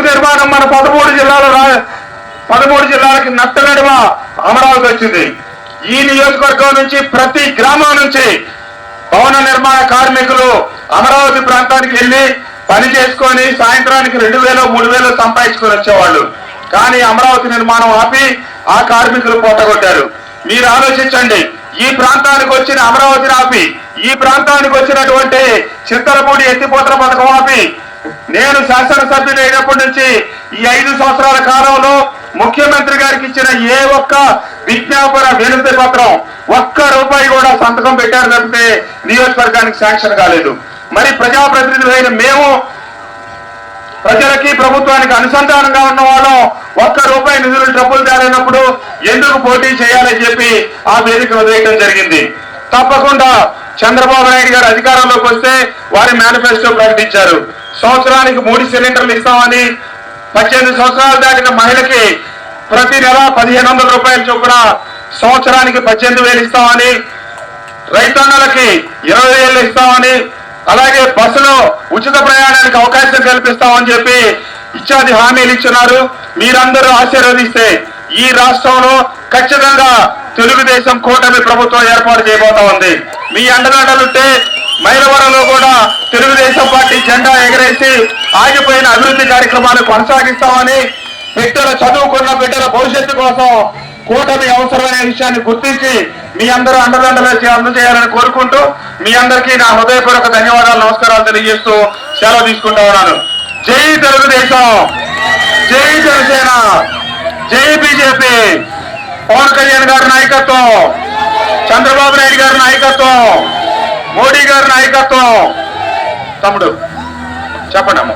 అమరావతి నిర్మాణం మన పదమూడు జిల్లాల రా- పదమూడు జిల్లాలకి నట్టనడుమ అమరావతి వచ్చింది. ఈ నియోజకవర్గం నుంచి ప్రతి గ్రామం నుంచి భవన నిర్మాణ కార్మికులు అమరావతి ప్రాంతానికి వెళ్ళి పని చేసుకొని సాయంత్రానికి రెండు వేలు మూడు వేలు సంపాదించుకొని వచ్చేవాళ్ళు. కానీ అమరావతి నిర్మాణం ఆపి ఆ కార్మికులు పోటగొట్టారు. మీరు ఆలోచించండి ఈ ప్రాంతానికి వచ్చిన అమరావతిని ఆపి ఈ ప్రాంతానికి వచ్చినటువంటి చింతలపూడి ఎత్తిపోతల పథకం ఆపి నేను శాసనసభ్యుడు అయినప్పటి నుంచి ఈ ఐదు సంవత్సరాల కాలంలో ముఖ్యమంత్రి గారికి ఇచ్చిన ఏ ఒక్క విజ్ఞాపన వినతి పత్రం ఒక్క రూపాయి కూడా సంతకం పెట్టారు తప్పితే నియోజకవర్గానికి శాంక్షన్ కాలేదు. మరి ప్రజాప్రతినిధులైన మేము ప్రజలకి ప్రభుత్వానికి అనుసంధానంగా ఉన్న వాళ్ళం ఒక్క రూపాయి నిధులు డబ్బులు తేలైనప్పుడు ఎందుకు పోటీ చేయాలని చెప్పి ఆ వేదిక వదిలేయడం జరిగింది. తప్పకుండా చంద్రబాబు నాయుడు గారు అధికారంలోకి వస్తే వారి మేనిఫెస్టో ప్రకటించారు. సంవత్సరానికి మూడు సిలిండర్లు ఇస్తామని పద్దెనిమిది సంవత్సరాలు దాటిన మహిళకి ప్రతి నెల పదిహేను వందల రూపాయల చొప్పున సంవత్సరానికి పద్దెనిమిది వేలు ఇస్తామని రైతన్నలకి ఇరవై వేలు ఇస్తామని అలాగే బస్సులో ఉచిత ప్రయాణానికి అవకాశం కల్పిస్తామని చెప్పి ఇత్యాది హామీలు ఇచ్చున్నారు మీరందరూ ఆశీర్వదిస్తే ఈ రాష్ట్రంలో ఖచ్చితంగా తెలుగుదేశం కూటమి ప్రభుత్వం ఏర్పాటు చేయబోతా ఉంది. మీ అండదండలుంటే మైలవరంలో కూడా జెండా ఎగరేసి ఆగిపోయిన అభివృద్ధి కార్యక్రమాలు కొనసాగిస్తామని బిడ్డల చదువుకున్న బిడ్డల భవిష్యత్తు కోసం కూటమి అవసరమైన విషయాన్ని గుర్తించి మీ అందరూ అండదండలు అందజేయాలని కోరుకుంటూ మీ అందరికీ నా హృదయపూర్వక ధన్యవాదాలు నమస్కారాలు తెలియజేస్తూ సెలవు తీసుకుంటా ఉన్నాను. జై తెలుగుదేశం! జై జనసేన! జై బీజేపీ! పవన్ కళ్యాణ్ గారి నాయకత్వం! చంద్రబాబు నాయుడు గారి నాయకత్వం! మోడీ గారి నాయకత్వం! తమ్ముడు చెప్పండి అమ్మ